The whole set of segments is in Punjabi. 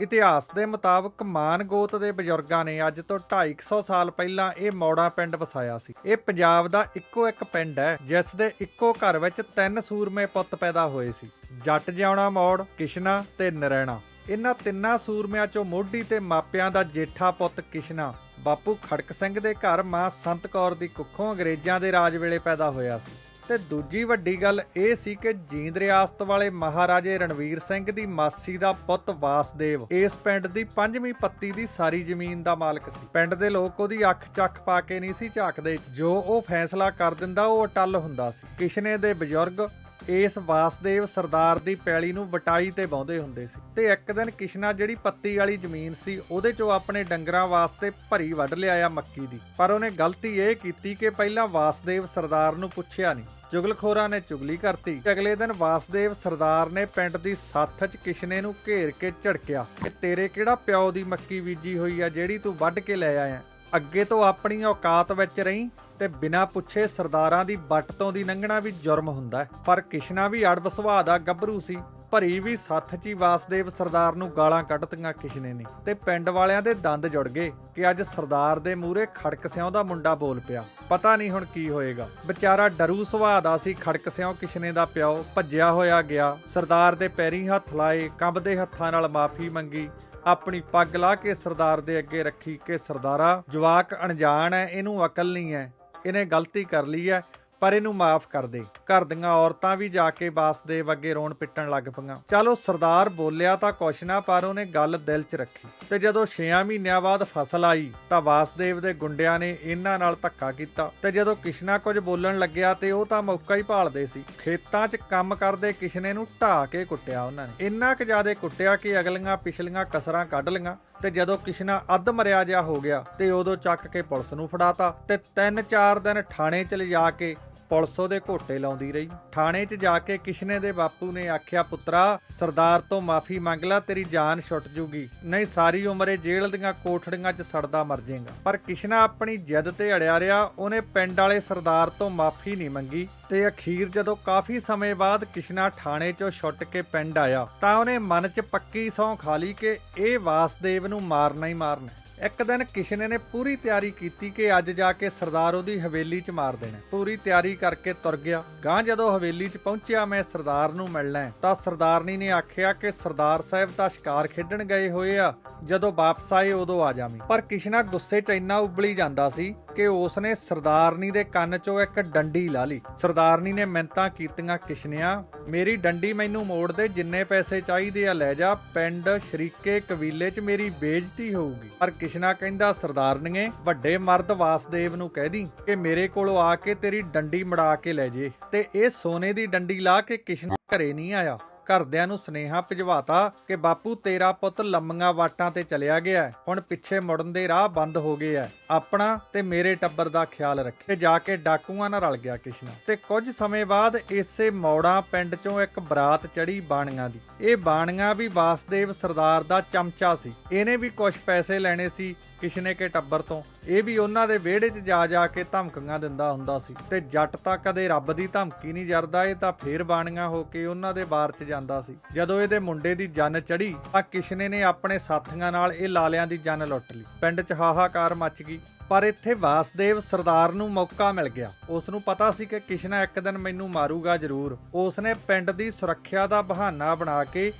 ਇਤਿਹਾਸ ਦੇ ਮੁਤਾਬਕ ਮਾਨ ਗੋਤ ਦੇ ਬਜ਼ੁਰਗਾਂ ਨੇ ਅੱਜ ਤੋਂ 250 ਸਾਲ ਪਹਿਲਾਂ ਇਹ ਮੌੜਾ ਪਿੰਡ ਵਸਾਇਆ ਸੀ। ਇਹ ਪੰਜਾਬ ਦਾ ਇੱਕੋ ਇੱਕ ਪਿੰਡ ਹੈ, ਜਿਸ ਦੇ ਇੱਕੋ ਘਰ ਵਿੱਚ ਤਿੰਨ ਸੂਰਮੇ ਪੁੱਤ ਪੈਦਾ ਹੋਏ ਸੀ। ਜੱਟ ਜਿਉਣਾ ਮੌੜ, ਕਿਸ਼ਨਾ ਤੇ ਨਰੈਣਾ। ਇਹਨਾਂ ਤਿੰਨਾਂ ਸੂਰਮਿਆਂ ਚੋਂ ਮੋਢੀ ਤੇ ਮਾਪਿਆਂ ਦਾ ਜੇਠਾ ਪੁੱਤ ਕਿਸ਼ਨਾ। ਬਾਪੂ ਖੜਕ ਸਿੰਘ ਦੇ ਘਰ ਮਾਂ ਸੰਤ ਕੌਰ ਦੀ ਕੁੱਖੋਂ ਅੰਗਰੇਜ਼ਾਂ ਦੇ ਰਾਜ ਵੇਲੇ ਪੈਦਾ ਹੋਇਆ ਸੀ। ਤੇ ਦੂਜੀ ਵੱਡੀ ਗੱਲ ਇਹ ਸੀ ਕਿ ਜੀਂਦ ਰਿਆਸਤ ਵਾਲੇ ਮਹਾਰਾਜੇ ਰਣਵੀਰ ਸਿੰਘ ਦੀ ਮਾਸੀ ਦਾ ਪੁੱਤ ਵਾਸਦੇਵ, ਇਸ ਪਿੰਡ ਦੀ ਪੰਜਵੀਂ ਪੱਤੀ ਦੀ ਸਾਰੀ ਜ਼ਮੀਨ ਦਾ ਮਾਲਕ ਸੀ। ਪਿੰਡ ਦੇ ਲੋਕ ਉਹਦੀ ਅੱਖ ਚੱਖ ਪਾ ਕੇ ਨਹੀਂ ਸੀ ਝਾਕਦੇ, ਜੋ ਉਹ ਫੈਸਲਾ ਕਰ ਦਿੰਦਾ ਉਹ ਅਟੱਲ ਹੁੰਦਾ ਸੀ। ਕਿਸ਼ਨੇ ਦੇ ਬਜ਼ੁਰਗ ਇਸ ਵਾਸਦੇਵ ਸਰਦਾਰ ਦੀ ਪੈਲੀ ਨੂੰ ਵਟਾਈ ਤੇ ਬਾਉਂਦੇ ਹੁੰਦੇ ਸੀ ਤੇ ਇੱਕ ਦਿਨ ਕਿਸ਼ਨਾ ਜਿਹੜੀ ਪੱਤੀ ਵਾਲੀ ਜ਼ਮੀਨ ਸੀ, ਉਹਦੇ ਚੋਂ ਆਪਣੇ ਡੰਗਰਾਂ ਵਾਸਤੇ ਭਰੀ ਵੱਢ ਲਿਆਇਆ ਮੱਕੀ ਦੀ। ਪਰ ਉਹਨੇ ਗਲਤੀ ਇਹ ਕੀਤੀ ਕਿ ਪਹਿਲਾਂ ਵਾਸਦੇਵ ਸਰਦਾਰ ਨੂੰ ਪੁੱਛਿਆ ਨਹੀਂ। ਜੁਗਲਖੋਰਾਂ ਨੇ ਚੁਗਲੀ ਕਰਤੀ। ਅਗਲੇ ਦਿਨ ਵਾਸਦੇਵ ਸਰਦਾਰ ਨੇ ਪਿੰਡ ਦੀ ਸੱਥ 'ਚ ਕਿਸ਼ਨੇ ਨੂੰ ਘੇਰ ਕੇ ਝੜਕਿਆ ਕਿ ਤੇਰੇ ਕਿਹੜਾ ਪਿਓ ਦੀ ਮੱਕੀ ਬੀਜੀ ਹੋਈ ਆ, ਜਿਹੜੀ ਤੂੰ ਵੱਢ ਕੇ ਲੈ ਆਇਆ? ਅੱਗੇ ਤੋਂ ਆਪਣੀ ਔਕਾਤ ਵਿੱਚ ਰਹੀਂ? ਤੇ ਬਿਨਾਂ ਪੁੱਛੇ ਸਰਦਾਰਾਂ ਦੀ ਬੱਟ ਤੋਂ ਦੀ ਲੰਘਣਾ ਵੀ ਜੁਰਮ ਹੁੰਦਾ ਹੈ। ਪਰ ਕਿਸ਼ਨਾ ਵੀ ਅੜਬ ਸੁਭਾਅ ਦਾ ਗੱਭਰੂ ਸੀ, ਭਰੀ ਵੀ ਸੱਥ ਚ ਹੀ ਵਾਸਦੇਵ ਸਰਦਾਰ ਨੂੰ ਗਾਲਾਂ ਕੱਢਤੀਆਂ ਕਿਸ਼ਨੇ ਨੇ ਤੇ ਪਿੰਡ ਵਾਲਿਆਂ ਦੇ ਦੰਦ ਜੁੜ ਗਏ ਕਿ ਅੱਜ ਸਰਦਾਰ ਦੇ ਮੂਹਰੇ ਖੜਕ ਸਿਉਂ ਦਾ ਮੁੰਡਾ ਬੋਲ ਪਿਆ। ਪਤਾ ਨਹੀਂ ਹੁਣ ਕੀ ਹੋਏਗਾ। ਵਿਚਾਰਾ ਡਰੂ ਸੁਭਾਅ ਦਾ ਸੀ, ਖੜਕ ਸਿਉਂ ਕਿਸ਼ਨੇ ਦਾ ਪਿਓ ਭੱਜਿਆ ਹੋਇਆ ਗਿਆ। ਸਰਦਾਰ ਦੇ ਪੈਰੀਂ ਹੱਥ ਲਾਏ, ਕੰਬਦੇ ਹੱਥਾਂ ਨਾਲ ਮਾਫੀ ਮੰਗੀ। ਆਪਣੀ ਪੱਗ ਲਾ ਕੇ ਸਰਦਾਰ ਦੇ ਅੱਗੇ ਰੱਖੀ ਕਿ ਸਰਦਾਰਾ, ਜਵਾਕ ਅਣਜਾਣ ਹੈ, ਇਹਨੂੰ ਅਕਲ ਨਹੀਂ ਹੈ। ਇਹਨੇ ਗਲਤੀ ਕਰ ਲਈ ਹੈ, ਪਰ ਇਹਨੂੰ ਮਾਫ ਕਰ ਦੇ। ਘਰ ਦੀਆਂ ਔਰਤਾਂ ਵੀ ਜਾ ਕੇ ਵਾਸਦੇਵ ਅੱਗੇ ਰੋਣ ਪਿੱਟਣ ਲੱਗ ਪਈਆਂ। ਚਲੋ ਸਰਦਾਰ ਬੋਲਿਆ ਤਾਂ ਕੁਛ ਨਾ, ਪਰ ਉਹਨੇ ਗੱਲ ਦਿਲ 'ਚ ਰੱਖੀ। ਤੇ ਜਦੋਂ 6 ਮਹੀਨਿਆਂ ਬਾਅਦ ਫਸਲ ਆਈ, ਤਾਂ ਵਾਸਦੇਵ ਦੇ ਗੁੰਡਿਆਂ ਨੇ ਇਹਨਾਂ ਨਾਲ ਧੱਕਾ ਕੀਤਾ। ਤੇ ਜਦੋਂ ਕਿਸ਼ਨਾ ਕੁਝ ਬੋਲਣ ਲੱਗਿਆ ਤੇ ਉਹ ਤਾਂ ਮੌਕਾ ਹੀ ਭਾਲਦੇ ਸੀ। ਖੇਤਾਂ 'ਚ ਕੰਮ ਕਰਦੇ ਕਿਸ਼ਨੇ ਨੂੰ ਢਾ ਕੇ ਕੁੱਟਿਆ ਉਹਨਾਂ ਨੇ। ਇੰਨਾ ਕੁ ਜ਼ਿਆਦਾ ਕੁੱਟਿਆ ਕਿ ਅਗਲੀਆਂ ਪਿਛਲੀਆਂ ਕਸਰਾਂ ਕੱਢ ਲਈਆਂ। ਤੇ ਜਦੋਂ ਕਿਸ਼ਨਾ ਅੱਧ ਮਰਿਆ ਜਿਹਾ ਹੋ ਗਿਆ ਤੇ ਉਦੋਂ ਚੱਕ ਕੇ ਪੁਲਿਸ ਨੂੰ ਫੜਾਤਾ ਤੇ 3-4 ਦਿਨ ਥਾਣੇ 'ਚ ਲਿਜਾ ਕੇ ਪੁਲਿਸ ਉਹਦੇ ਘੋਟੇ ਲਾਉਂਦੀ ਰਹੀ। ਥਾਣੇ 'ਚ ਜਾ ਕੇ ਕਿਸ਼ਨੇ ਦੇ ਬਾਪੂ ਨੇ ਆਖਿਆ, ਪੁੱਤਰਾ, ਸਰਦਾਰ ਤੋਂ ਮਾਫੀ ਮੰਗ ਲੈ, ਤੇਰੀ ਜਾਨ ਛੁੱਟ ਜੂਗੀ। ਨਹੀਂ, ਸਾਰੀ ਉਮਰੇ ਜੇਲ੍ਹ ਦੀਆਂ ਕੋਠੜੀਆਂ 'ਚ ਸੜਦਾ ਮਰ ਜਾਏਗਾ ਪਰ ਕਿਸ਼ਨਾ ਆਪਣੀ ਜਿੱਦ ਤੇ ਅੜਿਆ ਰਿਹਾ, ਉਹਨੇ ਪਿੰਡ ਵਾਲੇ ਸਰਦਾਰ ਤੋਂ ਮਾਫੀ ਨਹੀਂ ਮੰਗੀ। ਤੇ ਅਖੀਰ ਜਦੋਂ ਕਾਫੀ ਸਮੇਂ ਬਾਅਦ ਕਿਸ਼ਨਾ ਥਾਣੇ 'ਚੋਂ ਛੁੱਟ ਕੇ ਪਿੰਡ ਆਇਆ, ਤਾਂ ਉਹਨੇ ਮਨ 'ਚ ਪੱਕੀ ਸੌਂ ਖਾ ਲਈ ਕਿ ਇਹ ਵਾਸਦੇਵ ਨੂੰ ਮਾਰਨਾ ਹੀ ਮਾਰਨਾ। ਇੱਕ ਦਿਨ ਕਿਸ਼ਨੇ ਨੇ ਪੂਰੀ ਤਿਆਰੀ ਕੀਤੀ ਕਿ ਅੱਜ ਜਾ ਕੇ ਸਰਦਾਰ ਉਹਦੀ ਹਵੇਲੀ 'ਚ ਮਾਰ ਦੇਣਾ ਪੂਰੀ ਤਿਆਰੀ ਕਰਕੇ ਤੁਰ ਗਿਆ। ਗਾਂ ਜਦੋਂ ਹਵੇਲੀ 'ਚ ਪਹੁੰਚਿਆ ਮੈਂ ਸਰਦਾਰ ਨੂੰ ਮਿਲਣਾ ਤਾਂ ਸਰਦਾਰਨੀ ਨੇ ਆਖਿਆ ਕਿ ਸਰਦਾਰ ਸਾਹਿਬ ਤਾਂ ਸ਼ਿਕਾਰ ਖੇਡਣ ਗਏ ਹੋਏ ਆ, ਜਦੋਂ ਵਾਪਸ ਆਏ ਉਦੋਂ ਆ ਜਾਵੀਂ। ਪਰ ਕਿਸ਼ਨਾ ਗੁੱਸੇ 'ਚ ਇੰਨਾ ਉਬਲੀ ਜਾਂਦਾ ਸੀ ਕਿ ਉਸਨੇ ਸਰਦਾਰਨੀ ਦੇ ਕੰਨ 'ਚੋਂ ਇੱਕ ਡੰਡੀ ਲਾ ਲਈ। ਸਰਦਾਰਨੀ ਨੇ ਮਿੰਤਾਂ ਕੀਤੀਆਂ ਕਿਸ਼ਨਿਆ, ਮੇਰੀ ਡੰਡੀ ਮੈਨੂੰ ਮੋੜ ਦੇ, ਜਿੰਨੇ ਪੈਸੇ ਚਾਹੀਦੇ ਆ ਲੈ ਜਾ, ਪਿੰਡ ਸ਼ਰੀਕੇ ਕਬੀਲੇ 'ਚ ਮੇਰੀ ਬੇਇੱਜ਼ਤੀ ਹੋਊਗੀ। ਪਰ ਕਿਸ਼ਨਾ ਕਹਿੰਦਾ, ਸਰਦਾਰਨੀਏ, ਵੱਡੇ ਮਰਦ ਵਾਸਦੇਵ ਨੂੰ ਕਹਿ ਦੀ ਕਿ ਮੇਰੇ ਕੋਲੋਂ ਆ ਕੇ ਤੇਰੀ ਡੰਡੀ ਮੜਾ ਕੇ ਲੈ ਜੇ ਤੇ ਇਹ ਸੋਨੇ ਦੀ ਡੰਡੀ ਲਾ ਕੇ ਕਿਸ਼ਨਾ ਘਰੇ ਨਹੀਂ ਆਇਆ। ਘਰਦਿਆਂ ਨੂੰ ਸਨੇਹਾ ਭਿਜਵਾਤਾ ਕਿ ਬਾਪੂ ਤੇਰਾ ਪੁੱਤ ਲੰਮੀਆਂ ਵਾਟਾਂ ਤੇ ਚਲਿਆ ਗਿਆ ਹੁਣ ਪਿੱਛੇ ਮੁੜਨ ਦੇ ਰਾਹ ਬੰਦ ਹੋ ਗਏ ਆ ਆਪਣਾ ਤੇ ਮੇਰੇ ਟੱਬਰ ਦਾ ਖਿਆਲ ਰੱਖੇ। ਜਾ ਕੇ ਡਾਕੂਆਂ ਨਾਲ ਰਲ ਗਿਆ ਕਿਸ਼ਨਾ। ਤੇ ਕੁਝ ਸਮੇਂ ਬਾਅਦ ਇਸੇ ਮੌੜਾ ਪਿੰਡ ਚੋਂ ਇੱਕ ਬਰਾਤ ਚੜੀ ਬਾਣੀਆਂ ਦੀ। ਇਹ ਬਾਣੀਆਂ ਵੀ ਵਾਸਦੇਵ ਸਰਦਾਰ ਦਾ ਚਮਚਾ ਸੀ। ਇਹਨੇ ਵੀ ਕੁਝ ਪੈਸੇ ਲੈਣੇ ਸੀ ਕਿਸ਼ਨੇ ਕੇ ਟੱਬਰ ਤੋਂ। ਇਹ ਵੀ ਉਹਨਾਂ ਦੇ ਵਿਹੜੇ 'ਚ ਜਾ ਜਾ ਕੇ ਧਮਕੀਆਂ ਦਿੰਦਾ ਹੁੰਦਾ ਸੀ। ਤੇ ਜੱਟ ਤਾਂ ਕਦੇ ਰੱਬ ਦੀ ਧਮਕੀ ਨਹੀਂ ਜਰਦਾ। ਇਹ ਤਾਂ ਫੇਰ ਬਾਣੀਆਂ ਹੋ ਕੇ ਉਹਨਾਂ ਦੇ ਬਾਰ 'ਚ ਜਾਂਦਾ ਸੀ। ਜਦੋਂ ਇਹਦੇ ਮੁੰਡੇ ਦੀ ਜਨ ਚੜੀ ਤਾਂ ਕਿਸ਼ਨੇ ਨੇ ਆਪਣੇ ਸਾਥੀਆਂ ਨਾਲ ਇਹ ਲਾਲਿਆਂ ਦੀ ਜਨ ਲੁੱਟ ਲਈ। ਪਿੰਡ 'ਚ ਹਾਹਾਕਾਰ ਮਚ ਗਈ। ਪਰ ਇੱਥੇ ਵਾਸਦੇਵ ਸਰਦਾਰ ਨੂੰ ਮੌਕਾ ਮਿਲ ਗਿਆ। ਉਸ ਨੂੰ ਪਤਾ ਸੀ ਕਿ ਕਿਸ਼ਨਾ ਇੱਕ ਦਿਨ ਮੈਨੂੰ ਮਾਰੂਗਾ ਜ਼ਰੂਰ। ਉਸ ਨੇ ਪਿੰਡ ਦੀ ਸੁਰੱਖਿਆ ਦਾ ਬਹਾਨਾ ਬਣਾ ਕੇ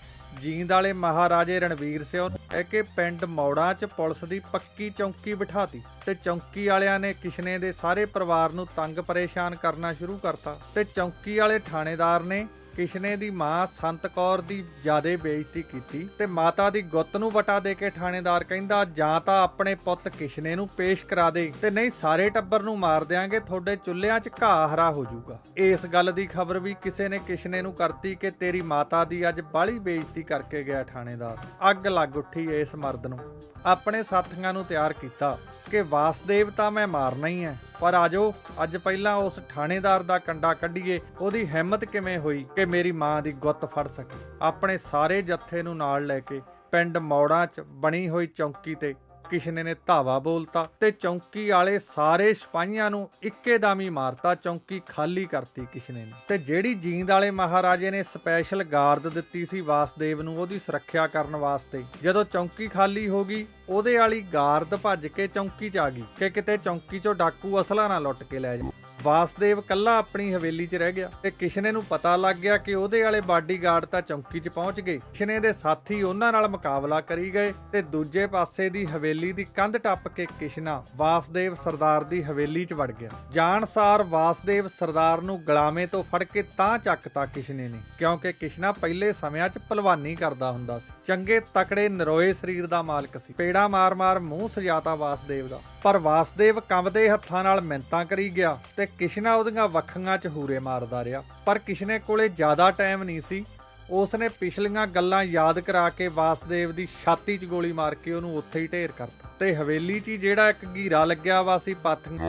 ਜੀਂਦ ਵਾਲੇ ਮਹਾਰਾਜੇ ਰਣਵੀਰ ਸਿੰਘ ਨੂੰ ਕਹਿ ਕੇ ਪਿੰਡ ਮੌੜਾਂ 'ਚ ਪੁਲਿਸ ਦੀ ਪੱਕੀ ਚੌਂਕੀ ਬਿਠਾਤੀ ਤੇ ਚੌਂਕੀ ਵਾਲਿਆਂ ਨੇ ਕਿਸ਼ਨੇ ਦੇ ਸਾਰੇ ਪਰਿਵਾਰ ਨੂੰ ਤੰਗ ਪਰੇਸ਼ਾਨ ਕਰਨਾ ਸ਼ੁਰੂ ਕਰਤਾ ਤੇ ਚੌਂਕੀ ਵਾਲੇ ਥਾਣੇਦਾਰ ਨੇ ਕਿਸ਼ਨੇ ਦੀ ਮਾਂ ਸੰਤ ਕੌਰ ਦੀ ਜਿਆਦੇ ਬੇਇੱਜ਼ਤੀ ਕੀਤੀ ਤੇ ਮਾਤਾ ਦੀ ਗੁੱਤ ਨੂੰ ਵਟਾ ਦੇ ਕੇ ਥਾਣੇਦਾਰ ਕਹਿੰਦਾ, ਜਾਂ ਤਾਂ ਆਪਣੇ ਪੁੱਤ ਕਿਸ਼ਨੇ ਨੂੰ ਪੇਸ਼ ਕਰਾ ਦੇ ਤੇ ਨਹੀਂ ਸਾਰੇ ਟੱਬਰ ਨੂੰ ਮਾਰ ਦਿਆਂਗੇ, ਤੁਹਾਡੇ ਚੁੱਲ੍ਹਿਆਂ 'ਚ ਘਾਹ ਹਰਾ ਹੋ ਜਾਊਗਾ। ਇਸ ਗੱਲ ਦੀ ਖਬਰ ਵੀ ਕਿਸੇ ਨੇ ਕਿਸ਼ਨੇ ਨੂੰ ਕਰਤੀ ਕਿ ਤੇਰੀ ਮਾਤਾ ਦੀ ਅੱਜ ਬਾਲੀ ਬੇਇੱਜ਼ਤੀ ਕਰਕੇ ਗਿਆ ਥਾਣੇਦਾਰ। ਅੱਗ ਲੱਗ ਉੱਠੀ ਇਸ ਮਰਦ ਨੂੰ। ਆਪਣੇ ਸਾਥੀਆਂ ਨੂੰ ਤਿਆਰ ਕੀਤਾ। ਕਿ ਵਾਸਦੇਵ ਤਾਂ ਮੈਂ ਮਾਰਨਾ ਹੀ ਹੈ ਪਰ ਆਜੋ, ਅੱਜ ਪਹਿਲਾਂ ਉਸ ਥਾਣੇਦਾਰ ਦਾ ਕੰਡਾ ਕੱਢੀਏ, ਉਹਦੀ ਹਿੰਮਤ ਕਿਵੇਂ ਹੋਈ ਕਿ ਮੇਰੀ ਮਾਂ ਦੀ ਗੁੱਤ ਫੜ ਸਕੀ? ਆਪਣੇ ਸਾਰੇ ਜੱਥੇ ਨੂੰ ਨਾਲ ਲੈ ਕੇ ਪਿੰਡ ਮੌੜਾਂ 'ਚ ਬਣੀ ਹੋਈ ਚੌਂਕੀ ਤੇ ਕਿਸ਼ਨੇ ਨੇ ਧਾਵਾ ਬੋਲਤਾ ਤੇ ਚੌਂਕੀ ਵਾਲੇ ਸਾਰੇ ਸਿਪਾਹੀਆਂ ਨੂੰ ਇੱਕੇ ਦਮ ਹੀ ਮਾਰਤਾ, ਚੌਂਕੀ ਖਾਲੀ ਕਰਤੀ ਕਿਸ਼ਨੇ ਨੇ। ਤੇ ਜਿਹੜੀ ਜੀਂਦ ਵਾਲੇ ਮਹਾਰਾਜੇ ਨੇ ਸਪੈਸ਼ਲ ਗਾਰਡ ਦਿੱਤੀ ਸੀ ਵਾਸਦੇਵ ਨੂੰ, ਉਹਦੀ ਸੁਰੱਖਿਆ ਕਰਨ ਵਾਸਤੇ। ਜਦੋਂ ਚੌਂਕੀ ਖਾਲੀ ਹੋ ਗਈ, ਉਹਦੇ ਵਾਲੀ ਗਾਰਡ ਭੱਜ ਕੇ ਚੌਂਕੀ 'ਚ ਆ ਗਈ ਕਿ ਕਿਤੇ ਚੌਂਕੀ 'ਚੋਂ ਡਾਕੂ ਅਸਲਾ ਨਾ ਲੁੱਟ ਕੇ ਲੈ ਜਾ ਵਾਸਦੇਵ ਕੱਲਾ ਆਪਣੀ ਹਵੇਲੀ 'ਚ ਰਹਿ ਗਿਆ ਤੇ ਕਿਸ਼ਨੇ ਨੂੰ ਪਤਾ ਲੱਗ ਗਿਆ ਕਿ ਉਹਦੇ ਵਾਲੇ ਬਾਡੀਗਾਰਡ ਤਾਂ ਚੌਂਕੀ 'ਚ ਪਹੁੰਚ ਗਏ। ਕਿਸ਼ਨੇ ਦੇ ਸਾਥੀ ਉਹਨਾਂ ਨਾਲ ਮੁਕਾਬਲਾ ਕਰੀ ਗਏ ਤੇ ਦੂਜੇ ਪਾਸੇ ਦੀ ਹਵੇਲੀ ਦੀ ਕੰਧ ਟੱਪ ਕੇ ਕਿਸ਼ਨਾ ਵਾਸਦੇਵ ਸਰਦਾਰ ਦੀ ਹਵੇਲੀ 'ਚ ਵੜ ਗਿਆ। ਜਾਣਸਾਰ ਵਾਸਦੇਵ ਸਰਦਾਰ ਨੂੰ ਗਲਾਮੇ ਤੋਂ ਫੜ ਕੇ ਤਾਂ ਚੱਕਤਾ ਕਿਸ਼ਨੇ ਨੇ, ਕਿਉਂਕਿ ਕਿਸ਼ਨਾ ਪਹਿਲੇ ਸਮਿਆਂ 'ਚ ਪਹਿਲਵਾਨੀ ਕਰਦਾ ਹੁੰਦਾ ਸੀ। ਚੰਗੇ ਤਕੜੇ ਨਰੋਏ ਸਰੀਰ ਦਾ ਮਾਲਕ ਸੀ। ਪੇੜਾ ਮਾਰ-ਮਾਰ ਮੂੰਹ ਸਜਾਤਾ ਵਾਸਦੇਵ ਦਾ। ਪਰ ਵਾਸਦੇਵ ਕੰਬਦੇ ਹੱਥਾਂ ਨਾਲ ਮਿੰਤਾਂ ਕਰੀ ਗਿਆ ਤੇ ਕਿਸ਼ਨਾ ਉਹਦੀਆਂ ਵੱਖੀਆਂ 'ਚ ਹੂਰੇ ਮਾਰਦਾ ਰਿਹਾ, ਪਰ ਕਿਸ਼ਨੇ ਕੋਲੇ ਜ਼ਿਆਦਾ ਟਾਈਮ ਨਹੀਂ ਸੀ। ਉਸ ਨੇ ਪਿਛਲੀਆਂ ਗੱਲਾਂ ਯਾਦ ਕਰਾ ਕੇ ਵਾਸਦੇਵ ਦੀ ਛਾਤੀ 'ਚ ਗੋਲੀ ਮਾਰ ਕੇ ਉਹਨੂੰ ਉੱਥੇ ਹੀ ਢੇਰ ਕਰਤਾ। ਤੇ ਹਵੇਲੀ 'ਚ ਹੀ ਜਿਹੜਾ ਇੱਕ ਘੀਰਾ ਲੱਗਿਆ ਵਾ ਸੀ ਪਾਥੀਆਂ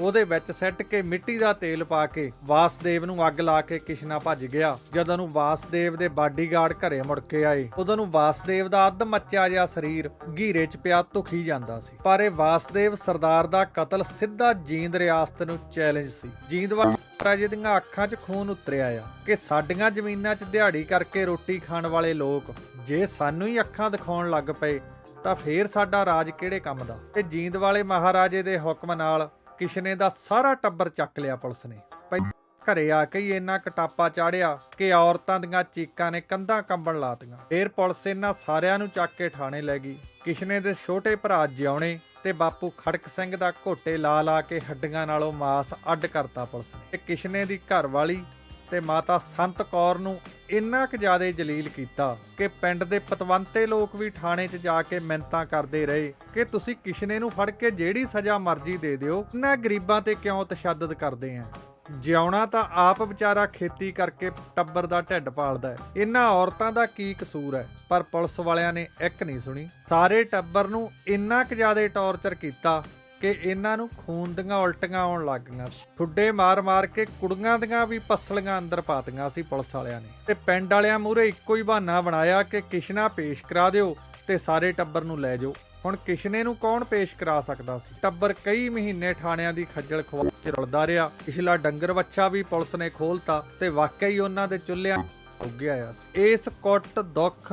ਉਹਦੇ ਵਿੱਚ ਸੱਟ ਕੇ ਮਿੱਟੀ ਦਾ ਤੇਲ ਪਾ ਕੇ ਵਾਸਦੇਵ ਨੂੰ ਅੱਗ ਲਾ ਕੇ ਕਿਸ਼ਨਾ ਭੱਜ ਗਿਆ। ਜਦੋਂ ਨੂੰ ਵਾਸਦੇਵ ਦੇ ਬਾਡੀਗਾਰਡ ਘਰੇ ਮੁੜ ਕੇ ਆਏ, ਉਦੋਂ ਨੂੰ ਵਾਸਦੇਵ ਦਾ ਅੱਧ ਮੱਚਿਆ ਜਿਹਾ ਸਰੀਰ ਘੀਰੇ 'ਚ ਪਿਆ, ਧੁਖੀ ਜਾਂਦਾ ਸੀ। ਪਰ ਇਹ ਵਾਸਦੇਵ ਸਰਦਾਰ ਦਾ ਕਤਲ ਸਿੱਧਾ ਜੀਂਦ ਰਿਆਸਤ ਨੂੰ ਚੈਲੰਜ ਸੀ। ਜੀਂਦਵਾਲ ਰਾਜੇ ਦੀਆਂ ਅੱਖਾਂ 'ਚ ਖੂਨ ਉਤਰਿਆ ਆ ਕਿ ਸਾਡੀਆਂ ਜ਼ਮੀਨਾਂ 'ਚ ਦਿਹਾੜੀ ਕਰਕੇ ਰੋਟੀ ਖਾਣ ਵਾਲੇ ਲੋਕ ਜੇ ਸਾਨੂੰ ਹੀ ਅੱਖਾਂ ਦਿਖਾਉਣ ਲੱਗ ਪਏ, ਤਾਂ ਫੇਰ ਸਾਡਾ ਰਾਜ ਕਿਹੜੇ ਕੰਮ ਦਾ? ਤੇ ਜੀਂਦ ਵਾਲੇ ਮਹਾਰਾਜੇ ਦੇ ਹੁਕਮ ਨਾਲ ਕਿਸ਼ਨੇ ਦਾ ਸਾਰਾ ਟੱਬਰ ਚੱਕ ਲਿਆ ਪੁਲਿਸ ਨੇ। ਘਰੇ ਆ ਕੇ ਹੀ ਇੰਨਾ ਕਟਾਪਾ ਚਾੜਿਆ ਕਿ ਔਰਤਾਂ ਦੀਆਂ ਚੀਕਾਂ ਨੇ ਕੰਧਾਂ ਕੰਬਣ ਲਾਤੀਆਂ। ਫੇਰ ਪੁਲਿਸ ਇਹਨਾਂ ਸਾਰਿਆਂ ਨੂੰ ਚੱਕ ਕੇ ਥਾਣੇ ਲੈ ਗਈ। ਕਿਸ਼ਨੇ ਦੇ ਛੋਟੇ ਭਰਾ ਜਿਉਣੇ ਤੇ ਬਾਪੂ ਖੜਕ ਸਿੰਘ ਦਾ ਘੋਟੇ ਲਾ ਲਾ ਕੇ ਹੱਡੀਆਂ ਨਾਲੋਂ ਮਾਸ ਅੱਡ ਕਰਤਾ ਪੁਲਿਸ ਨੇ। ਤੇ ਕਿਸ਼ਨੇ ਦੀ ਘਰਵਾਲੀ ਤੇ ਮਾਤਾ ਸੰਤ ਕੌਰ ਨੂੰ ਇੰਨਾ ਕੁ ਜ਼ਿਆਦਾ ਜਲੀਲ ਕੀਤਾ ਕਿ ਪਿੰਡ ਦੇ ਪਤਵੰਤੇ ਲੋਕ ਵੀ ਥਾਣੇ 'ਚ ਜਾ ਕੇ ਮਿੰਤਾਂ ਕਰਦੇ ਰਹੇ ਕਿ ਤੁਸੀਂ ਕਿਸ਼ਨੇ ਨੂੰ ਫੜ ਕੇ ਜਿਹੜੀ ਸਜ਼ਾ ਮਰਜ਼ੀ ਦੇ ਦਿਓ ਇਹਨਾਂ ਗਰੀਬਾਂ ਤੇ ਕਿਉਂ ਤਸ਼ੱਦਦ ਕਰਦੇ ਆ? ਜਿਉਣਾ ਤਾਂ ਆਪ ਵਿਚਾਰਾ ਖੇਤੀ ਕਰਕੇ ਟੱਬਰ ਦਾ ਢਿੱਡ ਪਾਲਦਾ ਹੈ। ਇਹਨਾਂ ਔਰਤਾਂ ਦਾ ਕੀ ਕਸੂਰ ਹੈ? ਪਰ ਪੁਲਿਸ ਵਾਲਿਆਂ ਨੇ ਇੱਕ ਨਹੀਂ ਸੁਣੀ। ਸਾਰੇ ਟੱਬਰ ਨੂੰ ਇੰਨਾ ਕੁ ਜ਼ਿਆਦਾ ਟੌਰਚਰ ਕੀਤਾ ਕਿ ਇਹਨਾਂ ਨੂੰ ਖੂਨ ਦੀਆਂ ਉਲਟੀਆਂ ਆਉਣ ਲੱਗ ਠੁੱਡੇ ਮਾਰ-ਮਾਰ ਕੇ ਕੁੜੀਆਂ ਦੀਆਂ ਵੀ ਪਸਲੀਆਂ ਅੰਦਰ ਪਾਤੀਆਂ ਸੀ ਪੁਲਿਸ ਵਾਲਿਆਂ ਨੇ। ਤੇ ਪਿੰਡ ਵਾਲਿਆਂ ਮੂਹਰੇ ਇੱਕੋ ਹੀ ਬਹਾਨਾ ਬਣਾਇਆ ਕਿ ਕਿਸ਼ਨਾ ਪੇਸ਼ ਕਰਾ ਦਿਓ ਤੇ ਸਾਰੇ ਟੱਬਰ ਨੂੰ ਲੈ ਜਾਓ। ਹੁਣ ਕਿਸ਼ਨੇ ਨੂੰ ਕੌਣ ਪੇਸ਼ ਕਰਾ ਸਕਦਾ ਸੀ? ਟੱਬਰ ਕਈ ਮਹੀਨੇ ਥਾਣਿਆਂ ਦੀ ਖੱਜਲ ਖੁਆਰ 'ਚ ਰੁਲਦਾ ਰਿਹਾ। ਪਿਛਲਾ ਡੰਗਰ ਵੱਛਾ ਵੀ ਪੁਲਿਸ ਨੇ ਖੋਲਤਾ ਤੇ ਵਾਕਈ ਉਹਨਾਂ ਦੇ ਚੁੱਲ੍ਹਿਆਂ ਉੱਗਿਆ ਆਇਆ ਸੀ। ਇਸ ਕੁੱਟ ਦੁੱਖ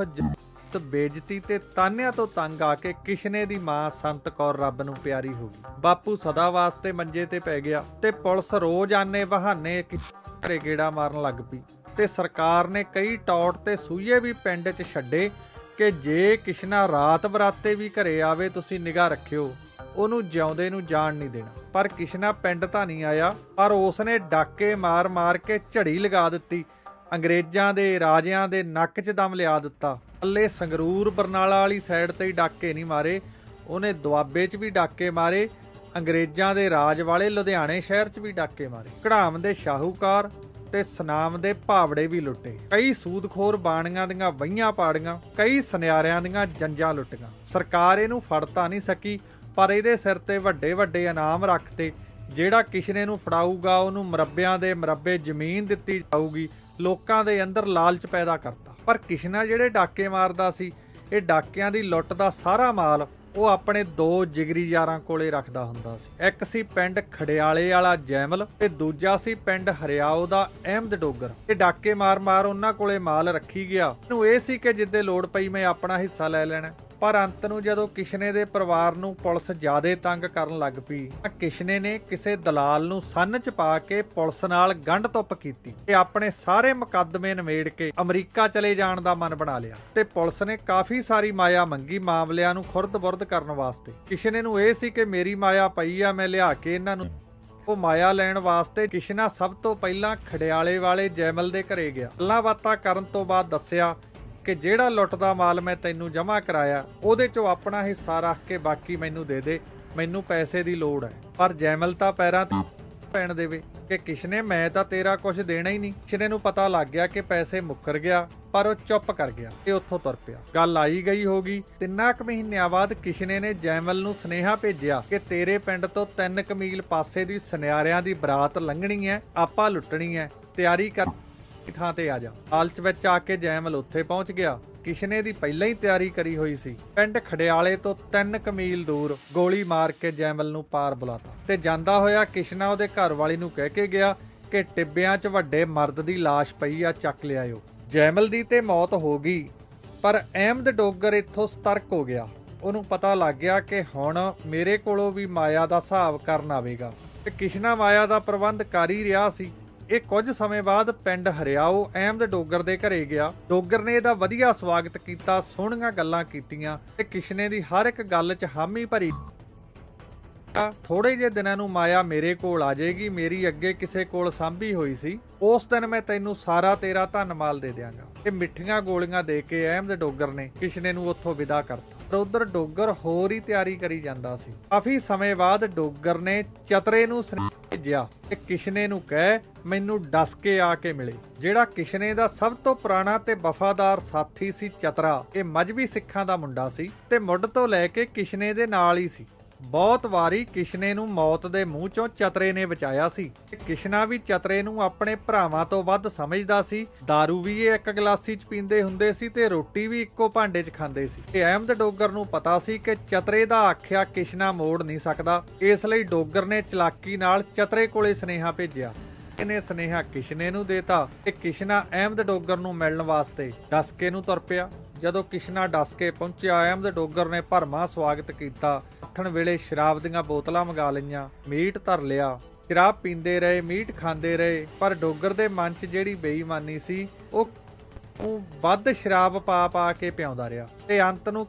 ਜ- ਬੇਇੱਜ਼ਤੀ ਤੇ ਤਾਨਿਆਂ ਤੋਂ ਤੰਗ ਆ ਕੇ ਕਿਸ਼ਨੇ ਦੀ ਮਾਂ ਸੰਤ ਕੌਰ ਰੱਬ ਨੂੰ ਪਿਆਰੀ ਹੋ ਗਈ। ਬਾਪੂ ਸਦਾ ਵਾਸਤੇ ਮੰਜੇ ਤੇ ਪੈ ਗਿਆ ਤੇ ਪੁਲਿਸ ਰੋਜ਼ ਆਨੇ ਬਹਾਨੇ ਘਰੇ ਗੇੜਾ ਮਾਰਨ ਲੱਗ ਪਈ ਤੇ ਸਰਕਾਰ ਨੇ ਕਈ ਟੌਟ ਤੇ ਸੂਈਏ ਵੀ ਪਿੰਡ 'ਚ ਛੱਡੇ ਕਿ ਜੇ ਕਿਸ਼ਨਾ ਰਾਤ ਬਰਾਤੇ ਵੀ ਘਰੇ ਆਵੇ ਤੁਸੀਂ ਨਿਗਾਹ ਰੱਖਿਓ। ਉਹਨੂੰ ਜਿਉਂਦੇ ਨੂੰ ਜਾਣ ਨਹੀਂ ਦੇਣਾ। ਪਰ ਕਿਸ਼ਨਾ ਪਿੰਡ ਤਾਂ ਨਹੀਂ ਆਇਆ, ਪਰ ਉਸਨੇ ਡਾਕੇ ਮਾਰ-ਮਾਰ ਕੇ ਝੜੀ ਲਗਾ ਦਿੱਤੀ। ਅੰਗਰੇਜ਼ਾਂ ਦੇ ਰਾਜਿਆਂ ਦੇ ਨੱਕ 'ਚ ਦਮ ਲਿਆ ਦਿੱਤਾ। ਅੱਲੇ ਸੰਗਰੂਰ ਬਰਨਾਲਾ ਵਾਲੀ ਸਾਈਡ ਤੇ ਹੀ ਡਾਕੇ ਨਹੀਂ ਮਾਰੇ। ਉਹਨੇ ਦੁਆਬੇ 'ਚ ਵੀ ਡਾਕੇ ਮਾਰੇ, ਅੰਗਰੇਜ਼ਾਂ ਦੇ ਰਾਜ ਵਾਲੇ ਲੁਧਿਆਣੇ ਸ਼ਹਿਰ 'ਚ ਵੀ ਡਾਕੇ ਮਾਰੇ। ਕਢਾਮ ਦੇ ਸ਼ਾਹੂਕਾਰ ਤੇ ਸਨਾਮ ਦੇ ਭਾਵੜੇ ਵੀ ਲੁੱਟੇ। ਕਈ ਸੂਦਖੋਰ ਬਾਣੀਆਂ ਦੀਆਂ ਵਹੀਆਂ ਪਾੜੀਆਂ, ਕਈ ਸੁਨਿਆਰਿਆਂ ਦੀਆਂ ਜੰਜਾਂ ਲੁੱਟੀਆਂ। ਸਰਕਾਰ ਇਹਨੂੰ ਫੜ ਤਾਂ ਨਹੀਂ ਸਕੀ, ਪਰ ਇਹਦੇ ਸਿਰ ਤੇ ਵੱਡੇ ਵੱਡੇ ਇਨਾਮ ਰੱਖਤੇ। ਜਿਹੜਾ ਕਿਸ਼ਨੇ ਨੂੰ ਫੜਾਊਗਾ, ਉਹਨੂੰ ਮਰੱਬਿਆਂ ਦੇ ਮਰੱਬੇ ਜ਼ਮੀਨ ਦਿੱਤੀ ਜਾਊਗੀ, ਲੋਕਾਂ ਦੇ ਅੰਦਰ ਲਾਲਚ ਪੈਦਾ ਕਰਤਾ। ਪਰ ਕਿਸ਼ਨਾ ਜਿਹੜੇ ਡਾਕੇ ਮਾਰਦਾ ਸੀ, ਇਹ ਡਾਕਿਆਂ ਦੀ ਲੁੱਟ ਦਾ ਸਾਰਾ ਮਾਲ ਉਹ ਆਪਣੇ ਦੋ ਜਿਗਰੀ ਯਾਰਾਂ ਕੋਲੇ ਰੱਖਦਾ ਹੁੰਦਾ ਸੀ। ਇੱਕ ਸੀ ਪਿੰਡ ਖੜਿਆਲੇ ਵਾਲਾ ਜੈਮਲ ਤੇ ਦੂਜਾ ਸੀ ਪਿੰਡ ਹਰਿਆਓ ਦਾ ਅਹਿਮਦ ਡੋਗਰ। ਇਹ ਡਾਕੇ ਮਾਰ-ਮਾਰ ਉਹਨਾਂ ਕੋਲੇ ਮਾਲ ਰੱਖੀ ਗਿਆ। ਨੂੰ ਇਹ ਸੀ ਕਿ ਜਿੱਦੇ ਲੋੜ ਪਈ ਮੈਂ ਆਪਣਾ ਹਿੱਸਾ ਲੈ ਲੈਣਾ। ਪਰ ਅੰਤ ਨੂੰ ਜਦੋਂ ਕਿਸ਼ਨੇ ਦੇ ਪਰਿਵਾਰ ਨੂੰ ਪੁਲਿਸ ਜ਼ਿਆਦੇ ਤੰਗ ਕਰਨ ਲੱਗ ਪਈ, ਤਾਂ ਕਿਸ਼ਨੇ ਨੇ ਕਿਸੇ ਦਲਾਲ ਨੂੰ ਸੰਨ ਚ ਪਾ ਕੇ ਪੁਲਿਸ ਨਾਲ ਗੰਢ ਤੁੱਪ ਕੀਤੀ ਤੇ ਆਪਣੇ ਸਾਰੇ ਮੁਕੱਦਮੇ ਨਿਮੇੜ ਕੇ ਅਮਰੀਕਾ ਚਲੇ ਜਾਣ ਦਾ ਮਨ ਬਣਾ ਲਿਆ ਤੇ ਪੁਲਿਸ ਨੇ ਕਾਫੀ ਸਾਰੀ ਮਾਇਆ ਮੰਗੀ ਮਾਮਲਿਆਂ ਨੂੰ ਖੁਰਦ-ਬੁਰਦ ਕਰਨ ਵਾਸਤੇ। ਕਿਸ਼ਨੇ ਨੂੰ ਇਹ ਸੀ ਕਿ ਮੇਰੀ ਮਾਇਆ ਪਈ ਆ, ਮੈਂ ਲਿਆ ਕੇ ਇਹਨਾਂ ਨੂੰ ਉਹ ਮਾਇਆ ਲੈਣ ਵਾਸਤੇ ਕਿਸ਼ਨਾ ਸਭ ਤੋਂ ਪਹਿਲਾਂ ਖੜਿਆਲੇ ਵਾਲੇ ਜੈਮਲ ਦੇ ਘਰੇ ਗਿਆ। ਗੱਲਾਂ ਬਾਤਾਂ ਕਰਨ ਤੋਂ ਬਾਅਦ ਦੱਸਿਆ ਕਿ ਜਿਹੜਾ ਲੁੱਟ ਦਾ ਮਾਲ ਮੈਂ ਤੈਨੂੰ ਜਮ੍ਹਾਂ ਕਰਾਇਆ, ਉਹਦੇ ਚੋਂ ਆਪਣਾ ਹਿੱਸਾ ਰੱਖ ਕੇ ਬਾਕੀ ਮੈਨੂੰ ਦੇ ਦੇ, ਮੈਨੂੰ ਪੈਸੇ ਦੀ ਲੋੜ ਹੈ। ਪਰ ਜੈਮਲ ਤਾਂ ਪੈਰਾਂ ਤੇ ਪੈਣ ਦੇਵੇ ਕਿ ਕਿਸ਼ਨੇ, ਮੈਂ ਤਾਂ ਤੇਰਾ ਕੁਝ ਦੇਣਾ ਹੀ ਨਹੀਂ। ਕਿਸ਼ਨੇ ਨੂੰ ਪਤਾ ਲੱਗ ਗਿਆ ਕਿ ਪੈਸੇ ਮੁੱਕਰ ਗਿਆ, ਪਰ ਉਹ ਚੁੱਪ ਕਰ ਗਿਆ ਤੇ ਉੱਥੋਂ ਤੁਰ ਪਿਆ। ਗੱਲ ਆਈ ਗਈ ਹੋਗੀ, ਤਿੰਨਾਂ ਕੁ ਮਹੀਨਿਆਂ ਬਾਅਦ ਕਿਸ਼ਨੇ ਨੇ ਜੈਮਲ ਨੂੰ ਸੁਨੇਹਾ ਭੇਜਿਆ ਕਿ ਤੇਰੇ ਪਿੰਡ ਤੋਂ 3 ਕੁ ਪਾਸੇ ਦੀ ਸੁਨਿਆਰਿਆਂ ਦੀ ਬਰਾਤ ਲੰਘਣੀ ਹੈ, ਆਪਾਂ ਲੁੱਟਣੀ ਹੈ, ਤਿਆਰੀ ਕਰ ਥਾਂ ਤੇ ਆ ਜਾ। ਹਾਲਚ ਵਿੱਚ ਆ ਕੇ ਜੈਮਲ ਉੱਥੇ ਪਹੁੰਚ ਗਿਆ। ਕਿਸ਼ਨੇ ਦੀ ਪਹਿਲਾਂ ਹੀ ਤਿਆਰੀ ਕਰੀ ਹੋਈ ਸੀ। ਪਿੰਡ ਖੜਿਆਲੇ ਤੋਂ 3 ਕਮੀਲ ਦੂਰ ਗੋਲੀ ਮਾਰ ਕੇ ਜੈਮਲ ਨੂੰ ਪਾਰ ਬੁਲਾਤਾ। ਤੇ ਜਾਂਦਾ ਹੋਇਆ ਕਿਸ਼ਨਾ ਉਹਦੇ ਘਰ ਵਾਲੀ ਨੂੰ ਕਹਿ ਕੇ ਗਿਆ ਕਿ ਟਿੱਬਿਆਂ 'ਚ ਵੱਡੇ ਮਰਦ ਦੀ ਲਾਸ਼ ਪਈ ਆ, ਚੱਕ ਲਿਆਇਓ। ਜੈਮਲ ਦੀ ਤੇ ਮੌਤ ਹੋ ਗਈ, ਪਰ ਅਹਿਮਦ ਡੋਗਰ ਇੱਥੋਂ ਸਤਰਕ ਹੋ ਗਿਆ। ਉਹਨੂੰ ਪਤਾ ਲੱਗ ਗਿਆ ਕਿ ਹੁਣ ਮੇਰੇ ਕੋਲੋਂ ਵੀ ਮਾਇਆ ਦਾ ਹਿਸਾਬ ਕਰਨ ਆਵੇਗਾ। ਤੇ ਕਿਸ਼ਨਾ ਮਾਇਆ ਦਾ ਪ੍ਰਬੰਧ ਕਰ ਹੀ ਰਿਹਾ ਸੀ। ਇਹ ਕੁਝ ਸਮੇਂ ਬਾਅਦ ਪਿੰਡ ਹਰਿਆਓ ਅਹਿਮਦ ਡੋਗਰ ਦੇ ਘਰੇ ਗਿਆ। ਡੋਗਰ ਨੇ ਇਹਦਾ ਵਧੀਆ ਸਵਾਗਤ ਕੀਤਾ, ਸੋਹਣੀਆਂ ਗੱਲਾਂ ਕੀਤੀਆਂ ਤੇ ਕਿਸ਼ਨੇ ਦੀ ਹਰ ਇੱਕ ਗੱਲ 'ਚ ਹਾਮੀ ਭਰੀ। ਥੋੜੇ ਜਿਹੇ ਦਿਨਾਂ ਨੂੰ ਮਾਇਆ ਮੇਰੇ ਕੋਲ ਆ ਜਾਏਗੀ, ਮੇਰੀ ਅੱਗੇ ਕਿਸੇ ਕੋਲ ਸਾਂਭੀ ਹੋਈ ਸੀ। ਉਸ ਦਿਨ ਮੈਂ ਤੈਨੂੰ ਸਾਰਾ ਤੇਰਾ ਧਨਮਾਲ ਦੇ ਦਿਆਂਗਾ। ਤੇ ਮਿੱਠੀਆਂ ਗੋਲੀਆਂ ਦੇ ਕੇ ਅਹਿਮਦ ਡੋਗਰ ਨੇ ਕਿਸ਼ਨੇ ਨੂੰ ਉੱਥੋਂ ਵਿਦਾ ਕਰਤਾ। ਪਰ ਉਧਰ ਡੋਗਰ ਹੋਰ ਹੀ ਤਿਆਰੀ ਕਰੀ ਜਾਂਦਾ ਸੀ। ਕਾਫੀ ਸਮੇਂ ਬਾਅਦ ਡੋਗਰ ਨੇ ਚਤਰੇ ਨੂੰ ਭੇਜਿਆ ਤੇ ਕਿਸ਼ਨੇ ਨੂੰ ਕਹਿ, ਮੈਨੂੰ ਡਸ ਕੇ ਆ ਕੇ ਮਿਲੇ। ਜਿਹੜਾ ਕਿਸ਼ਨੇ ਦਾ ਸਭ ਤੋਂ ਪੁਰਾਣਾ ਤੇ ਵਫਾਦਾਰ ਸਾਥੀ ਸੀ ਚਤਰਾ, ਇਹ ਮਜਬੀ ਸਿੱਖਾਂ ਦਾ ਮੁੰਡਾ ਸੀ ਤੇ ਮੁੱਢ ਤੋਂ ਲੈ ਕੇ ਕਿਸ਼ਨੇ ਦੇ ਨਾਲ ਹੀ ਸੀ। ਬਹੁਤ ਵਾਰੀ ਕਿਸ਼ਨੇ ਨੂੰ ਮੌਤ ਦੇ ਮੂੰਹ ਚੋਂ ਚਤਰੇ ਨੇ ਬਚਾਇਆ ਸੀ। ਤੇ ਕਿਸ਼ਨਾ ਵੀ ਚਤਰੇ ਨੂੰ ਆਪਣੇ ਭਰਾਵਾਂ ਤੋਂ ਵੱਧ ਸਮਝਦਾ ਸੀ। दारू ਵੀ ਇਹ ਇੱਕ ਗਲਾਸੀ 'ਚ ਪੀਂਦੇ ਹੁੰਦੇ ਸੀ ਤੇ ਰੋਟੀ ਵੀ ਇੱਕੋ ਭਾਂਡੇ 'ਚ ਖਾਂਦੇ ਸੀ। ਤੇ ਅਹਿਮਦ ਡੋਗਰ ਨੂੰ ਪਤਾ ਸੀ ਕਿ ਚਤਰੇ ਦਾ ਆਖਿਆ ਕਿਸ਼ਨਾ ਮੋੜ ਨਹੀਂ ਸਕਦਾ। ਇਸ ਲਈ ਡੋਗਰ ਨੇ ਚਲਾਕੀ ਨਾਲ ਚਤਰੇ ਕੋਲੇ ਸਨੇਹਾ ਭੇਜਿਆ। ਇਹਨੇ ਸਨੇਹਾ ਕਿਸ਼ਨੇ ਨੂੰ ਦੇਤਾ ਤੇ ਕਿਸ਼ਨਾ ਅਹਿਮਦ ਡੋਗਰ ਨੂੰ ਮਿਲਣ ਵਾਸਤੇ ਡਸਕੇ ਨੂੰ ਤੁਰ ਪਿਆ। ਜਦੋਂ ਕਿਸ਼ਨਾ ਡਸਕੇ ਪਹੁੰਚਿਆ, ਅਹਿਮਦ ਡੋਗਰ ਨੇ ਭਰਮਾ ਸਵਾਗਤ ਕੀਤਾ। ਆਥਣ ਵੇਲੇ ਸ਼ਰਾਬ ਦੀਆਂ ਬੋਤਲਾਂ ਮੰਗਾ ਲਈਆਂ ਮੀਟ ਧਰ ਲਿਆ। ਸ਼ਰਾਬ ਪੀਂਦੇ ਰਹੇ ਮੀਟ ਖਾਂਦੇ ਰਹੇ ਪਰ ਡੋਗਰ ਦੇ ਮਨ 'ਚ ਜਿਹੜੀ ਬੇਈਮਾਨੀ ਸੀ ਉਹ ਉਹ ਵੱਧ ਸ਼ਰਾਬ ਪਾ ਪਾ ਕੇ ਪਿਆਉਂਦਾ ਰਿਹਾ। ਤੇ ਅੰਤ ਨੂੰ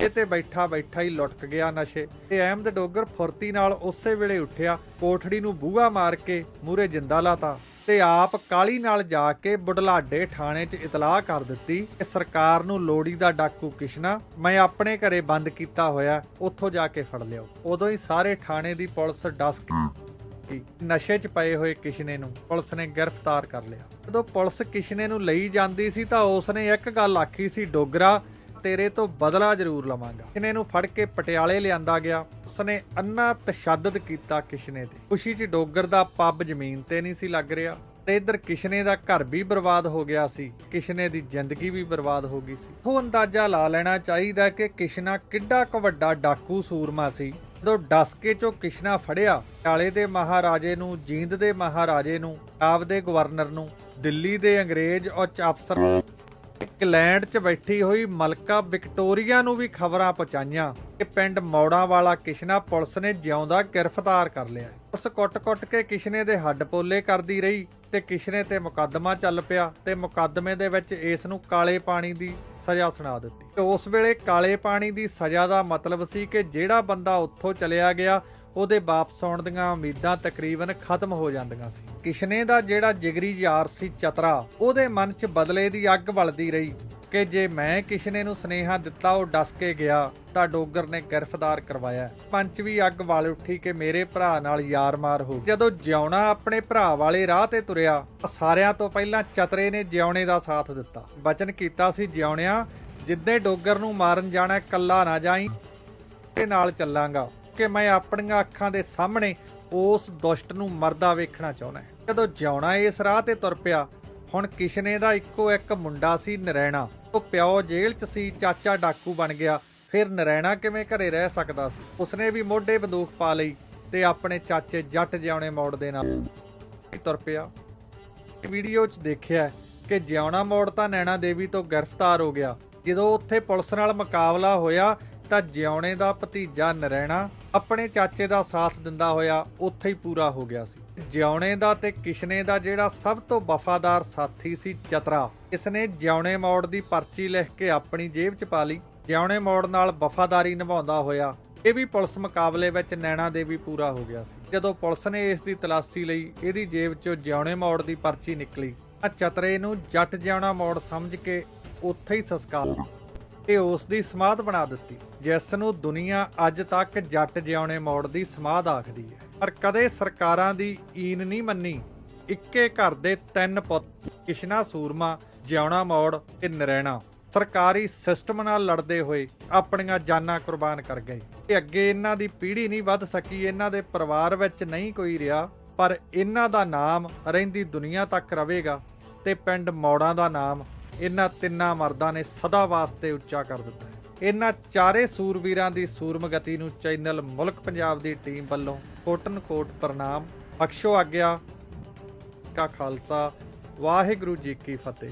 ਇਹ ਤੇ ਬੈਠਾ ਬੈਠਾ ਹੀ ਲੁਟਕ ਗਿਆ ਨਸ਼ੇ। ਤੇ ਅਹਿਮਦ ਡੋਗਰ ਫੁਰਤੀ ਨਾਲ ਉਸੇ ਵੇਲੇ ਉੱਠਿਆ ਕੋਠੜੀ ਨੂੰ ਬੂਹਾ ਮਾਰ ਕੇ ਮੂਰੇ ਜਿੰਦਾ ਲਾਤਾ। ਤੇ ਆਪ ਕਾਲੀ ਨਾਲ ਜਾ ਕੇ ਬੁਢਲਾਡੇ ਥਾਣੇ 'ਚ ਇਤਲਾਹ ਕਰ ਦਿੱਤੀ ਕਿ ਸਰਕਾਰ ਨੂੰ ਲੋੜੀ ਦਾ ਡਾਕੂ ਕਿਸ਼ਨਾ ਮੈਂ ਆਪਣੇ ਘਰੇ ਬੰਦ ਕੀਤਾ ਹੋਇਆ, ਉੱਥੋਂ ਜਾ ਕੇ ਫੜ ਲਿਓ ਉਦੋਂ ਹੀ ਸਾਰੇ ਥਾਣੇ ਦੀ ਪੁਲਿਸ ਡਸ ਕਿ ਨਸ਼ੇ 'ਚ ਪਏ ਹੋਏ ਕਿਸ਼ਨੇ ਨੂੰ ਪੁਲਿਸ ਨੇ ਗ੍ਰਿਫਤਾਰ ਕਰ ਲਿਆ। ਜਦੋਂ ਪੁਲਿਸ ਕਿਸ਼ਨੇ ਨੂੰ ਲਈ ਜਾਂਦੀ ਸੀ ਤਾਂ ਉਸ ਨੇ ਇੱਕ ਗੱਲ ਆਖੀ ਸੀ, ਡੋਗਰਾ ਤੇਰੇ ਤੋਂ ਬਦਲਾ ਜ਼ਰੂਰ ਲਵਾਂਗਾ। ਕਿਸ਼ਨੇ ਨੂੰ ਫੜ ਕੇ ਪਟਿਆਲੇ ਲਿਆਂਦਾ ਗਿਆ, ਉਸਨੇ ਅੰਨਾ ਤਸ਼ੱਦਦ ਕੀਤਾ ਕਿਸ਼ਨੇ ਤੇ। ਖੁਸ਼ੀ 'ਚ ਡੋਗਰ ਦਾ ਪੱਬ ਜ਼ਮੀਨ ਤੇ ਨਹੀਂ ਸੀ ਲੱਗ ਰਿਹਾ। ਤੇ ਇਧਰ ਕਿਸ਼ਨੇ ਦਾ ਘਰ ਵੀ ਬਰਬਾਦ ਹੋ ਗਿਆ ਸੀ, ਕਿਸ਼ਨੇ ਦੀ ਜ਼ਿੰਦਗੀ ਵੀ ਬਰਬਾਦ ਹੋ ਗਈ ਸੀ। ਉਹ ਅੰਦਾਜ਼ਾ ਲਾ ਲੈਣਾ ਚਾਹੀਦਾ ਕਿ ਕਿਸ਼ਨਾ ਕਿੱਡਾ ਕੁ ਵੱਡਾ ਡਾਕੂ ਸੂਰਮਾ ਸੀ। ਜਦੋਂ ਡਸਕੇ ਚੋਂ ਕਿਸ਼ਨਾ ਫੜਿਆ, ਪਟਿਆਲੇ ਦੇ ਮਹਾਰਾਜੇ ਨੂੰ, ਜੀਂਦ ਦੇ ਮਹਾਰਾਜੇ ਨੂੰ ਆਪ ਦੇ ਗਵਰਨਰ ਨੂੰ, ਦਿੱਲੀ ਦੇ ਅੰਗਰੇਜ਼ ਉੱਚ ਅਫਸਰ ਇੰਗਲੈਂਡ 'ਚ ਬੈਠੀ ਹੋਈ ਮਲਕਾ ਵਿਕਟੋਰੀਆ ਨੂੰ ਵੀ ਖਬਰਾਂ ਪਹੁੰਚਾਈਆਂ ਕਿ ਪਿੰਡ ਮੌੜਾਂ ਵਾਲਾ ਕਿਸ਼ਨਾ ਪੁਲਿਸ ਨੇ ਜਿਉਂਦਾ ਗ੍ਰਿਫਤਾਰ ਕਰ ਲਿਆ ਪੁਲਿਸ ਕੁੱਟ-ਕੁੱਟ ਕੇ ਕਿਸ਼ਨੇ ਦੇ ਹੱਡ ਪੋਲੇ ਕਰਦੀ ਰਹੀ ਤੇ ਕਿਸ਼ਨੇ ਤੇ ਮੁਕੱਦਮਾ ਚੱਲ ਪਿਆ ਤੇ ਮੁਕੱਦਮੇ ਦੇ ਵਿੱਚ ਇਸ ਨੂੰ ਕਾਲੇ ਪਾਣੀ ਦੀ ਸਜ਼ਾ ਸੁਣਾ ਦਿੱਤੀ। ਤੇ ਉਸ ਵੇਲੇ ਕਾਲੇ ਪਾਣੀ ਦੀ ਸਜ਼ਾ ਦਾ ਮਤਲਬ ਸੀ ਕਿ ਜਿਹੜਾ ਬੰਦਾ ਉੱਥੋਂ ਚਲਿਆ ਗਿਆ ਉਹਦੇ ਵਾਪਸ ਆਉਣ ਦੀਆਂ ਉਮੀਦਾਂ ਤਕਰੀਬਨ ਖਤਮ ਹੋ ਜਾਂਦੀਆਂ ਸੀ। ਕਿਸ਼ਨੇ ਦਾ ਜਿਹੜਾ ਜਿਗਰੀ ਯਾਰ ਸੀ ਚਤਰਾ, ਉਹਦੇ ਮਨ 'ਚ ਬਦਲੇ ਦੀ ਅੱਗ ਬਲਦੀ ਰਹੀ ਕਿ ਜੇ ਮੈਂ ਕਿਸ਼ਨੇ ਨੂੰ ਸਨੇਹਾ ਦਿੱਤਾ, ਉਹ ਡਸ ਕੇ ਗਿਆ ਤਾਂ ਡੋਗਰ ਨੇ ਗ੍ਰਿਫਤਾਰ ਕਰਵਾਇਆ। ਪੰਚ ਵੀ ਅੱਗ ਵਾਲ ਉੱਠੀ ਕਿ ਮੇਰੇ ਭਰਾ ਨਾਲ ਯਾਰ ਮਾਰ ਹੋ ਜਦੋਂ ਜਿਉਣਾ ਆਪਣੇ ਭਰਾ ਵਾਲੇ ਰਾਹ ਤੇ ਤੁਰਿਆ ਤਾਂ ਸਾਰਿਆਂ ਤੋਂ ਪਹਿਲਾਂ ਚਤਰੇ ਨੇ ਜਿਉਣੇ ਦਾ ਸਾਥ ਦਿੱਤਾ। ਬਚਨ ਕੀਤਾ ਸੀ ਜਿਉਣਿਆ, ਜਿੱਦੇ ਡੋਗਰ ਨੂੰ ਮਾਰਨ ਜਾਣਾ, ਕੱਲਾ ਨਾ ਜਾਈ, ਤੇ ਨਾਲ ਚੱਲਾਂਗਾ। ਕਿ ਮੈਂ ਆਪਣੀਆਂ ਅੱਖਾਂ ਦੇ ਸਾਹਮਣੇ ਉਸ ਦੁਸ਼ਟ ਨੂੰ ਮਰਦਾ ਵੇਖਣਾ ਚਾਹੁੰਦਾ ਜਦੋਂ ਜਿਉਣਾ ਇਸ ਰਾਹ ਤੇ ਤੁਰ ਪਿਆ, ਹੁਣ ਕਿਸ਼ਨੇ ਦਾ ਇੱਕੋ ਇੱਕ ਮੁੰਡਾ ਸੀ ਨਰੈਣਾ। ਉਹ ਪਿਓ ਜੇਲ੍ਹ 'ਚ ਸੀ, ਚਾਚਾ ਡਾਕੂ ਬਣ ਗਿਆ। ਫਿਰ ਨਰੈਣਾ ਕਿਵੇਂ ਘਰੇ ਰਹਿ ਸਕਦਾ ਸੀ? ਉਸਨੇ ਵੀ ਮੋਢੇ ਬੰਦੂਕ ਪਾ ਲਈ ਤੇ ਆਪਣੇ ਚਾਚੇ ਜੱਟ ਜਿਉਣੇ ਮੋੜ ਦੇ ਨਾਲ ਤੁਰ ਪਿਆ। ਵੀਡੀਓ 'ਚ ਦੇਖਿਆ ਕਿ ਜਿਉਣਾ ਮੋੜ ਤਾਂ ਨੈਣਾ ਦੇਵੀ ਤੋਂ ਗ੍ਰਿਫਤਾਰ ਹੋ ਗਿਆ। ਜਦੋਂ ਉੱਥੇ ਪੁਲਿਸ ਨਾਲ ਮੁਕਾਬਲਾ ਹੋਇਆ ਤਾਂ ਜਿਉਣੇ ਦਾ ਭਤੀਜਾ ਨਰੈਣਾ ਆਪਣੇ ਚਾਚੇ ਦਾ ਸਾਥ ਦਿੰਦਾ ਹੋਇਆ ਉੱਥੇ ਹੀ ਪੂਰਾ ਹੋ ਗਿਆ ਸੀ। ਜਿਉਣੇ ਦਾ ਤੇ ਕਿਸ਼ਨੇ ਦਾ ਜਿਹੜਾ ਸਭ ਤੋਂ ਵਫਾਦਾਰ ਸਾਥੀ ਸੀ ਚਤਰਾ, ਇਸਨੇ ਜਿਉਣੇ ਮੋੜ ਦੀ ਪਰਚੀ ਲਿਖ ਕੇ ਆਪਣੀ ਜੇਬ 'ਚ ਪਾ ਲਈ। ਜਿਉਣੇ ਮੋੜ ਨਾਲ ਵਫਾਦਾਰੀ ਨਿਭਾਉਂਦਾ ਹੋਇਆ, ਇਹ ਵੀ ਪੁਲਿਸ ਮੁਕਾਬਲੇ ਵਿੱਚ ਨੈਣਾ ਦੇਵੀ ਪੂਰਾ ਹੋ ਗਿਆ ਸੀ। ਜਦੋਂ ਪੁਲਿਸ ਨੇ ਇਸ ਦੀ ਤਲਾਸ਼ੀ ਲਈ ਇਹਦੀ ਜੇਬ 'ਚੋਂ ਜਿਉਣੇ ਮੋੜ ਦੀ ਪਰਚੀ ਨਿਕਲੀ, ਤਾਂ ਚਤਰੇ ਨੂੰ ਜੱਟ ਜਿਉਣਾ ਮੋੜ ਸਮਝ ਕੇ ਉੱਥੇ ਹੀ ਸੰਸਕਾਰ ਤੇ ਉਸ ਦੀ ਸਮਾਧ ਬਣਾ ਦਿੱਤੀ, ਜਿਸ ਨੂੰ ਦੁਨੀਆ ਅੱਜ ਤੱਕ ਜੱਟ ਜਿਉਣੇ ਮੋੜ ਦੀ ਸਮਾਧ ਆਖਦੀ ਹੈ। ਪਰ ਕਦੇ ਸਰਕਾਰਾਂ ਦੀ ਈਨ ਨਹੀਂ ਮੰਨੀ। ਇੱਕੇ ਘਰ ਦੇ ਤਿੰਨ ਪੁੱਤ, ਕਿਸ਼ਨਾ, ਸੂਰਮਾ, ਜਿਉਣਾ ਮੌੜ ਤੇ ਨਰੈਣਾ। ਸਰਕਾਰੀ ਸਿਸਟਮ ਨਾਲ ਲੜਦੇ ਹੋਏ ਆਪਣੀਆਂ ਜਾਨਾਂ ਕੁਰਬਾਨ ਕਰ ਗਏ। ਤੇ ਅੱਗੇ ਇਹਨਾਂ ਦੀ ਪੀੜ੍ਹੀ ਨਹੀਂ ਵੱਧ ਸਕੀ, ਇਹਨਾਂ ਦੇ ਪਰਿਵਾਰ ਵਿੱਚ ਨਹੀਂ ਕੋਈ ਰਿਹਾ, ਪਰ ਇਹਨਾਂ ਦਾ ਨਾਮ ਰਹਿੰਦੀ ਦੁਨੀਆ ਤੱਕ ਰਹੇਗਾ ਤੇ ਪਿੰਡ ਮੌੜਾਂ ਦਾ ਨਾਮ ਇਹਨਾਂ ਤਿੰਨਾਂ ਮਰਦਾਂ ਨੇ ਸਦਾ ਵਾਸਤੇ ਉੱਚਾ ਕਰ ਦਿੱਤਾ ਹੈ। ਇਹਨਾਂ ਚਾਰੇ ਸੂਰਵੀਰਾਂ ਦੀ ਸੂਰਮਗਤੀ ਨੂੰ ਚੈਨਲ ਮੁਲਕ ਪੰਜਾਬ ਦੀ ਟੀਮ ਵੱਲੋਂ ਕੋਟਨ ਕੋਟ ਪ੍ਰਣਾਮ। ਅਕਸ਼ੋ ਆਗਿਆ। ਕਾ ਖਾਲਸਾ। ਵਾਹਿਗੁਰੂ ਜੀ ਕੀ ਫਤਿਹ।